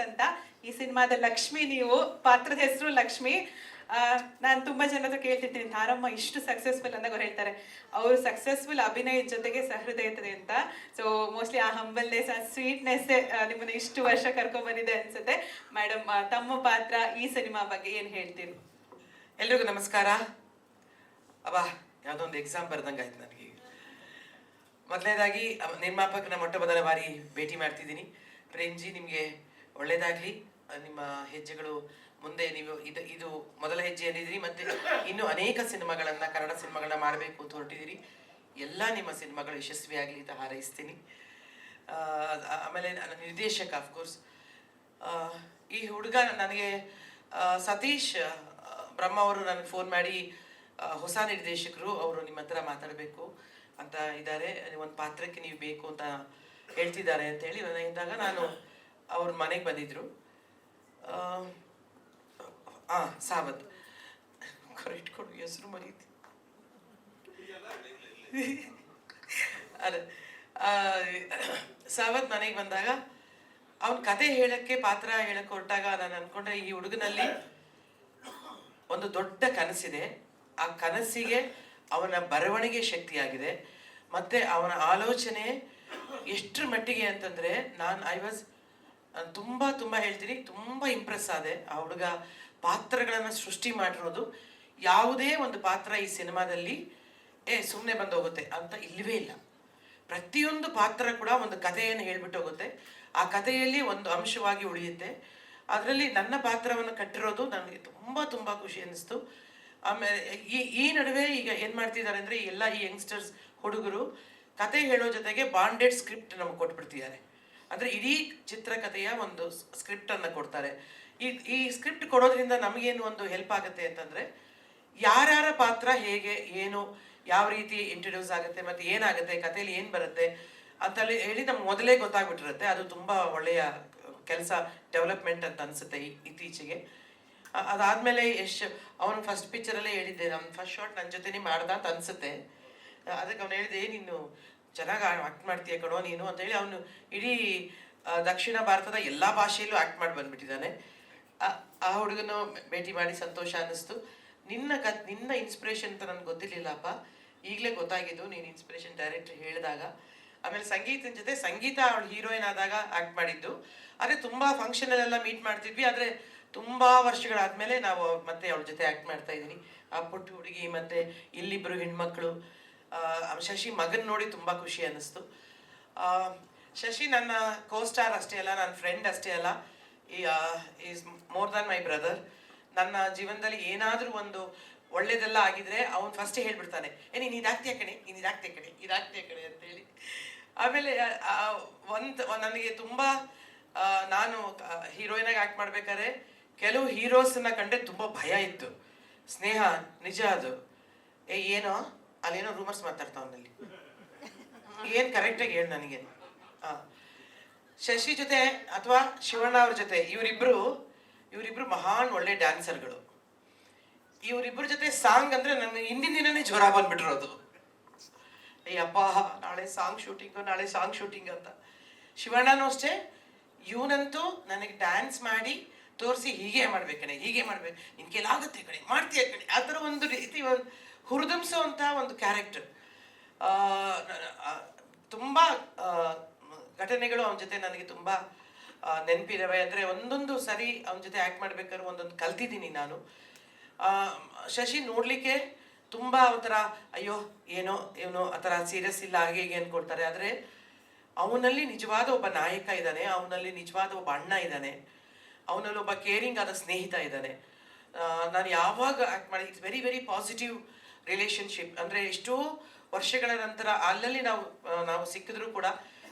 ಅಂತ ಈ ಸಿನಿಮಾದ ಲಕ್ಷ್ಮಿ, ನೀವು ಪಾತ್ರದ ಹೆಸರು ಲಕ್ಷ್ಮಿ. ನಾನು ತುಂಬಾ ಜನ ಹತ್ರ ಕೇಳ್ತಿರ್ತೀನಿ ಇಷ್ಟು ಸಕ್ಸಸ್ಫುಲ್ ಅಂದಾಗ ಅವ್ರು ಹೇಳ್ತಾರೆ. ಅವರು ಸಕ್ಸಸ್ಫುಲ್ ಅಭಿನಯದ ಜೊತೆಗೆ ಸಹೃದಯತೆ ಅಂತ. ಸೊ ಮೋಸ್ಟ್ಲಿ ಆ ಹಂಬಲ್ನೆಸ್ ಆ ಸ್ವೀಟ್ನೆಸ್ ನಿಮ್ಮನ್ನ ಇಷ್ಟು ವರ್ಷ ಕರ್ಕೊಂಡ್ ಬಂದಿದೆ ಅನ್ಸುತ್ತೆ. ಮೇಡಮ್ ತಮ್ಮ ಪಾತ್ರ ಈ ಸಿನಿಮಾ ಬಗ್ಗೆ ಏನ್ ಹೇಳ್ತೀರಿ? ಎಲ್ರಿಗೂ ನಮಸ್ಕಾರ. ಅಬ್ಬಾ ಯಾವುದೋ ಒಂದು ಎಕ್ಸಾಮ್ ಬರ್ದಂಗೆ ಆಯ್ತು ನನಗೆ. ಮೊದಲನೇದಾಗಿ ನಿರ್ಮಾಪಕನ ಮೊಟ್ಟ ಮೊದಲ ಬಾರಿ ಭೇಟಿ ಮಾಡ್ತಿದ್ದೀನಿ. ಪ್ರೇಮ್ಜಿ, ನಿಮಗೆ ಒಳ್ಳೇದಾಗ್ಲಿ. ನಿಮ್ಮ ಹೆಜ್ಜೆಗಳು ಮುಂದೆ ನೀವು ಇದು ಇದು ಮೊದಲ ಹೆಜ್ಜೆಯಲ್ಲಿದ್ದೀರಿ ಮತ್ತೆ ಇನ್ನು ಅನೇಕ ಸಿನಿಮಾಗಳನ್ನ, ಕನ್ನಡ ಸಿನಿಮಾಗಳನ್ನ ಮಾಡಬೇಕು ಅಂತ ಹೊರಟಿದ್ದೀರಿ. ಎಲ್ಲ ನಿಮ್ಮ ಸಿನಿಮಾಗಳು ಯಶಸ್ವಿಯಾಗಲಿ ಅಂತ ಹಾರೈಸ್ತೀನಿ. ಆಮೇಲೆ ನನ್ನ ನಿರ್ದೇಶಕ ಅಫ್ಕೋರ್ಸ್ ಈ ಹುಡುಗ ನನಗೆ ಸತೀಶ್ ಬ್ರಹ್ಮ ಅವರು ನನಗೆ ಫೋನ್ ಮಾಡಿ ಹೊಸ ನಿರ್ದೇಶಕರು, ಅವರು ನಿಮ್ಮ ಹತ್ರ ಮಾತಾಡಬೇಕು ಅಂತ ಇದ್ದಾರೆ. ಒಂದು ಪಾತ್ರಕ್ಕೆ ನೀವು ಬೇಕು ಅಂತ ಹೇಳ್ತಿದ್ದಾರೆ ಅಂತ ಹೇಳಿ ನಾನು ಇದ್ದಾಗ ನಾನು ಅವ್ರ ಮನೆಗೆ ಬಂದಿದ್ರು. ಆ ಸಾವತ್. ಕೊಡು ಹೆಸರು ಮರೀತಿ ಅಲ್ಲ ಸಾವತ್ ಮನೆಗೆ ಬಂದಾಗ ಅವನ ಕತೆ ಹೇಳಕ್ಕೆ ಪಾತ್ರ ಹೇಳಕ್ ಹೊರಟಾಗ ನಾನು ಅನ್ಕೊಂಡೆ ಈ ಹುಡುಗನಲ್ಲಿ ಒಂದು ದೊಡ್ಡ ಕನಸಿದೆ. ಆ ಕನಸಿಗೆ ಅವನ ಬರವಣಿಗೆ ಶಕ್ತಿಯಾಗಿದೆ. ಮತ್ತೆ ಅವನ ಆಲೋಚನೆ ಎಷ್ಟರ ಮಟ್ಟಿಗೆ ಅಂತಂದ್ರೆ ನಾನು ಐ ವಾಸ್ ತುಂಬಾ ತುಂಬ ಹೇಳ್ತೀನಿ, ತುಂಬ ಇಂಪ್ರೆಸ್ ಆದೆ ಆ ಹುಡುಗ ಪಾತ್ರಗಳನ್ನ ಸೃಷ್ಟಿ ಮಾಡಿರೋದು. ಯಾವುದೇ ಒಂದು ಪಾತ್ರ ಈ ಸಿನಿಮಾದಲ್ಲಿ, ಏ ಸುಮ್ಮನೆ ಬಂದು ಹೋಗುತ್ತೆ ಅಂತ ಇಲ್ಲವೇ ಇಲ್ಲ. ಪ್ರತಿಯೊಂದು ಪಾತ್ರ ಕೂಡ ಒಂದು ಕಥೆಯನ್ನು ಹೇಳ್ಬಿಟ್ಟು ಹೋಗುತ್ತೆ. ಆ ಕಥೆಯಲ್ಲಿ ಒಂದು ಅಂಶವಾಗಿ ಉಳಿಯುತ್ತೆ. ಅದರಲ್ಲಿ ನನ್ನ ಪಾತ್ರವನ್ನು ಕಟ್ಟಿರೋದು ನನಗೆ ತುಂಬ ತುಂಬ ಖುಷಿ ಅನ್ನಿಸ್ತು. ಆಮೇಲೆ ಈ ಈ ನಡುವೆ ಈಗ ಏನು ಮಾಡ್ತಿದ್ದಾರೆ ಅಂದ್ರೆ ಎಲ್ಲ ಈ ಯಂಗ್ಸ್ಟರ್ಸ್, ಹುಡುಗರು ಕತೆ ಹೇಳೋ ಜೊತೆಗೆ ಬಾಂಡೆಡ್ ಸ್ಕ್ರಿಪ್ಟ್ ನಮ್ಗೆ ಕೊಟ್ಬಿಡ್ತಿದ್ದಾರೆ. ಅಂದ್ರೆ ಇಡೀ ಚಿತ್ರಕಥೆಯ ಒಂದು ಸ್ಕ್ರಿಪ್ಟ್ ಅನ್ನ ಕೊಡ್ತಾರೆ. ಈ ಈ ಸ್ಕ್ರಿಪ್ಟ್ ಕೊಡೋದ್ರಿಂದ ನಮಗೇನು ಒಂದು ಹೆಲ್ಪ್ ಆಗುತ್ತೆ ಅಂತಂದ್ರೆ ಯಾರ್ಯಾರ ಪಾತ್ರ ಹೇಗೆ, ಏನು, ಯಾವ ರೀತಿ ಇಂಟ್ರೊಡ್ಯೂಸ್ ಆಗುತ್ತೆ, ಮತ್ತೆ ಏನಾಗುತ್ತೆ ಕಥೆಯಲ್ಲಿ ಏನು ಬರುತ್ತೆ ಅಂತ ಹೇಳಿ ನಮ್ಗೆ ಮೊದಲೇ ಗೊತ್ತಾಗ್ಬಿಟ್ಟಿರುತ್ತೆ. ಅದು ತುಂಬಾ ಒಳ್ಳೆಯ ಕೆಲಸ ಡೆವಲಪ್ಮೆಂಟ್ ಅಂತ ಅನ್ಸುತ್ತೆ ಇತ್ತೀಚೆಗೆ. ಅದಾದ್ಮೇಲೆ ಯಶ್, ಅವನು ಫಸ್ಟ್ ಪಿಕ್ಚರಲ್ಲೇ ಹೇಳಿದ್ದೆ ನಮ್ಮ ಫಸ್ಟ್ ಶಾರ್ಟ್ ನನ್ನ ಜೊತೆನೇ ಮಾಡ್ದ ಅಂತ ಅನ್ಸುತ್ತೆ. ಅದಕ್ಕೆ ಅವ್ನು ಹೇಳಿದೆ, ನೀನು ಚೆನ್ನಾಗಿ ಆಕ್ಟ್ ಮಾಡ್ತೀಯ ಕಣೋ ನೀನು ಅಂತ ಹೇಳಿ ಅವನು ಇಡೀ ದಕ್ಷಿಣ ಭಾರತದ ಎಲ್ಲ ಭಾಷೆಯಲ್ಲೂ ಆಕ್ಟ್ ಮಾಡಿ ಬಂದ್ಬಿಟ್ಟಿದ್ದಾನೆ. ಆ- ಹುಡುಗನ ಭೇಟಿ ಮಾಡಿ ಸಂತೋಷ ಅನ್ನಿಸ್ತು. ನಿನ್ನ ಕ ನಿನ್ನ ಇನ್ಸ್ಪಿರೇಷನ್ ಅಂತ ನನ್ಗೆ ಗೊತ್ತಿರ್ಲಿಲ್ಲಪ್ಪ. ಈಗಲೇ ಗೊತ್ತಾಗಿದ್ದು ನೀನು ಇನ್ಸ್ಪಿರೇಷನ್ ಡೈರೆಕ್ಟ್ ಹೇಳಿದಾಗ. ಆಮೇಲೆ ಸಂಗೀತನ ಜೊತೆ ಸಂಗೀತ ಅವಳು ಹೀರೋಯಿನ್ ಆದಾಗ ಆಕ್ಟ್ ಮಾಡಿದ್ದು. ಆದರೆ ತುಂಬ ಫಂಕ್ಷನಲ್ಲೆಲ್ಲ ಮೀಟ್ ಮಾಡ್ತಿದ್ವಿ. ಆದ್ರೆ ತುಂಬಾ ವರ್ಷಗಳಾದಮೇಲೆ ನಾವು ಮತ್ತೆ ಅವಳ ಜೊತೆ ಆಕ್ಟ್ ಮಾಡ್ತಾ ಇದೀನಿ ಆ ಪುಟ್ಟ ಹುಡುಗಿ ಮತ್ತೆ ಇಲ್ಲಿಬ್ರು ಹೆಣ್ಮಕ್ಳು. ಶಶಿ ಮಗನ್ ನೋಡಿ ತುಂಬಾ ಖುಷಿ ಅನ್ನಿಸ್ತು. ಶಶಿ ನನ್ನ ಕೋ ಸ್ಟಾರ್ ಅಷ್ಟೇ ಅಲ್ಲ ನನ್ನ ಫ್ರೆಂಡ್ ಅಷ್ಟೇ ಅಲ್ಲ. Is more than my brother ನನ್ನ ಜೀವನದಲ್ಲಿ ಏನಾದರೂ ಒಂದು ಒಳ್ಳೇದೆಲ್ಲ ಆಗಿದ್ರೆ ಅವನು ಫಸ್ಟ್ ಹೇಳ್ಬಿಡ್ತಾನೆ, ಏ, ನೀನು ಇದಾಗ್ತೀಯ ಕಣೆ? ನೀನು ಇದಾಗ್ತೀಯ ಕಣೆ? ಇದಾಗ್ತೀಯ ಕಣೆ? ಅಂತ ಹೇಳಿ. ಆಮೇಲೆ ಒಂದ್ ನನಗೆ ತುಂಬಾ ನಾನು ಹೀರೋಯಿನ್ ಆಗಿ ಆಕ್ಟ್ ಮಾಡ್ಬೇಕಾದ್ರೆ ಕೆಲವು ಹೀರೋಸನ್ನ ಕಂಡ್ರೆ ತುಂಬಾ ಭಯ ಇತ್ತು. ಸ್ನೇಹ, ನಿಜ ಅದು. ಏ, ಏನೋ? ಅಲ್ಲೇನೋ ರೂಮರ್ಸ್ ಮಾತಾಡ್ತಾವನಲ್ಲಿ ಏನ್ ಕರೆಕ್ಟಾಗಿ ಹೇಳಿ ನನಗೆ. ಶಶಿ ಜೊತೆ ಅಥವಾ ಶಿವಣ್ಣ ಅವ್ರ ಜೊತೆ ಇವರಿಬ್ರು ಇವರಿಬ್ರು ಮಹಾನ್ ಒಳ್ಳೆ ಡ್ಯಾನ್ಸರ್ಗಳು ಇವರಿಬ್ರ ಜೊತೆ ಸಾಂಗ್ ಅಂದ್ರೆ ನನ್ನ ಹಿಂದಿನ ದಿನನೇ ಜ್ವರ ಬಂದ್ಬಿಟ್ಟಿರೋದು. ಅಯ್ಯಪ್ಪ, ನಾಳೆ ಸಾಂಗ್ ಶೂಟಿಂಗ್ ನಾಳೆ ಸಾಂಗ್ ಶೂಟಿಂಗ್ ಅಂತ. ಶಿವಣ್ಣನೂ ಅಷ್ಟೇ, ಇವನಂತೂ ನನಗೆ ಡ್ಯಾನ್ಸ್ ಮಾಡಿ ತೋರಿಸಿ ಹೀಗೆ ಮಾಡ್ಬೇಕಣೆ, ಹೀಗೆ ಮಾಡ್ಬೇಕು. ನಿನ್ ಆಗುತ್ತೆ ಕಣೆ, ಮಾಡ್ತೀಯ ಕಣೆ. ಆ ಥರ ಒಂದು ರೀತಿ ಒಂದು ಹುರಿದುಂಬಿಸೋವಂಥ ಒಂದು ಕ್ಯಾರೆಕ್ಟರ್ ತುಂಬ ಘಟನೆಗಳು ಅವನ ಜೊತೆ ನನಗೆ ತುಂಬ ನೆನಪಿದ್ದಾವೆ ಅಂದ್ರೆ ಒಂದೊಂದು ಸರಿ ಅವನ ಜೊತೆ ಆಕ್ಟ್ ಮಾಡ್ಬೇಕಾದ್ರೆ ಒಂದೊಂದು ಕಲ್ತಿದ್ದೀನಿ ನಾನು. ಶಶಿ ನೋಡಲಿಕ್ಕೆ ತುಂಬಾ ಒಂಥರ, ಅಯ್ಯೋ, ಏನೋ ಏನೋ ಆ ಥರ ಸೀರಿಯಸ್ ಇಲ್ಲ, ಹಾಗೆ ಹೀಗೆ ಅಂದ್ಕೊಡ್ತಾರೆ ಆದರೆ ಅವನಲ್ಲಿ ನಿಜವಾದ ಒಬ್ಬ ನಾಯಕ ಇದ್ದಾನೆ. ಅವನಲ್ಲಿ ನಿಜವಾದ ಒಬ್ಬ ಅಣ್ಣ ಇದ್ದಾನೆ. ಅವನಲ್ಲಿ ಒಬ್ಬ ಕೇರಿಂಗ್ ಆದ ಸ್ನೇಹಿತ ಇದ್ದಾನೆ. ನಾನು ಯಾವಾಗ ಆ್ಯಕ್ಟ್ ಮಾಡಿ it's very very positive relationship ಅಂದ್ರೆ ಎಷ್ಟೋ ವರ್ಷಗಳ ನಂತರ ಅಲ್ಲಲ್ಲಿ ನಾವು ನಾವು ಸಿಕ್ಕಿದ್ರು ಕೂಡ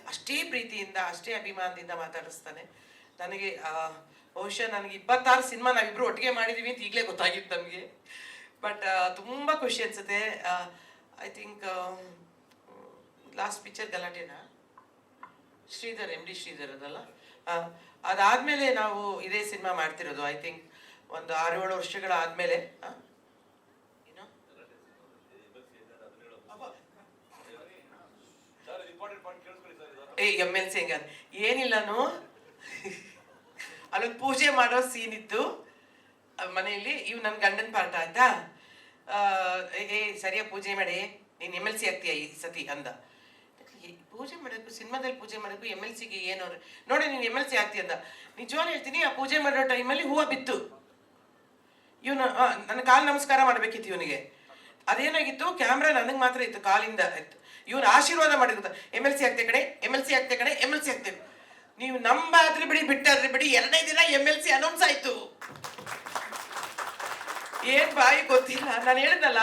ಅಷ್ಟೇ ಪ್ರೀತಿಯಿಂದ, ಅಷ್ಟೇ ಅಭಿಮಾನದಿಂದ ಮಾತಾಡಿಸ್ತಾನೆ. ನನಗೆ ಬಹುಶಃ ನನಗೆ ಇಪ್ಪತ್ತಾರು ಸಿನಿಮಾ ನಾವಿಬ್ಬರು ಒಟ್ಟಿಗೆ ಮಾಡಿದೀವಿ ಅಂತ ಈಗಲೇ ಗೊತ್ತಾಗಿತ್ತು ನಮಗೆ. ಬಟ್ ತುಂಬ ಖುಷಿ ಅನ್ಸುತ್ತೆ. ಐ ಥಿಂಕ್ ಲಾಸ್ಟ್ ಪಿಕ್ಚರ್ ಗಲಾಟೆನಾ? ಶ್ರೀಧರ್ ಎಂ ಡಿ ಶ್ರೀಧರ್ ಅದಲ್ಲ? ಅದಾದಮೇಲೆ ನಾವು ಇದೇ ಸಿನಿಮಾ ಮಾಡ್ತಿರೋದು ಐ ಥಿಂಕ್ ಒಂದು ಆರು ಏಳು ವರ್ಷಗಳ ಆದ್ಮೇಲೆ ಆ? ಏನು? ಏ, ಎಂ ಎಲ್ ಸಿ ಏನಿಲ್ಲನು ಅಲ್ಲೊಂದು ಪೂಜೆ ಮಾಡೋ ಸೀನ್ ಇತ್ತು. ಮನೆಯಲ್ಲಿ. ಇವ್ ನನ್ನ ಗಂಡನ ಪಾಠ ಆಯ್ತಾ? ಏ ಸರಿಯಾ ಪೂಜೆ ಮಾಡಿ. ನೀನು ಎಂ ಎಲ್ ಸಿ ಆಗ್ತೀಯ ಈ ಸತಿ ಅಂದ. ಪೂಜೆ ಮಾಡಬೇಕು ಸಿನಿಮಾದಲ್ಲಿ ಪೂಜೆ ಮಾಡಬೇಕು ಎಂ ಎಲ್ ಸಿಗೆ ಏನು ನೋಡಿ, ನೀನು ಎಂ ಎಲ್ ಸಿ ಆಗ್ತೀಯ ಅಂದ. ನಿಜವಾಗ್ಲೂ ಹೇಳ್ತೀನಿ, ಆ ಪೂಜೆ ಮಾಡೋ ಟೈಮಲ್ಲಿ ಹೂವ ಬಿತ್ತು. ಇವನು ನನ್ನ ಕಾಲು ನಮಸ್ಕಾರ ಮಾಡಬೇಕಿತ್ತು ಇವನಿಗೆ. ಅದೇನಾಗಿತ್ತು? ಕ್ಯಾಮ್ರಾ ನನಗೆ ಮಾತ್ರ ಇತ್ತು ಕಾಲಿಂದ. ಇತ್ತು ಇವನು ಆಶೀರ್ವಾದ ಮಾಡಿದ್ರು. ಎಂ ಎಲ್ ಸಿ ಆಗ್ತೆ ಕಡೆ ಸಿ ಆಗ್ತೆ ಕಡೆ ಎಂ ಎಲ್ ಸಿ ಆಗ್ತೇವೆ ನೀವು ನಂಬಾದ್ರಿ ಬಿಡಿ, ಬಿಟ್ಟಾದ್ರಿ ಬಿಡಿ, ಎರಡನೇ ದಿನ ಎಂ ಎಲ್ ಸಿ ಅನೌನ್ಸ್ ಆಯ್ತು. ಏನ್ ಬಾಯಿ ಗೊತ್ತಿಲ್ಲ. ನಾನು ಹೇಳಿದ್ನಲ್ಲ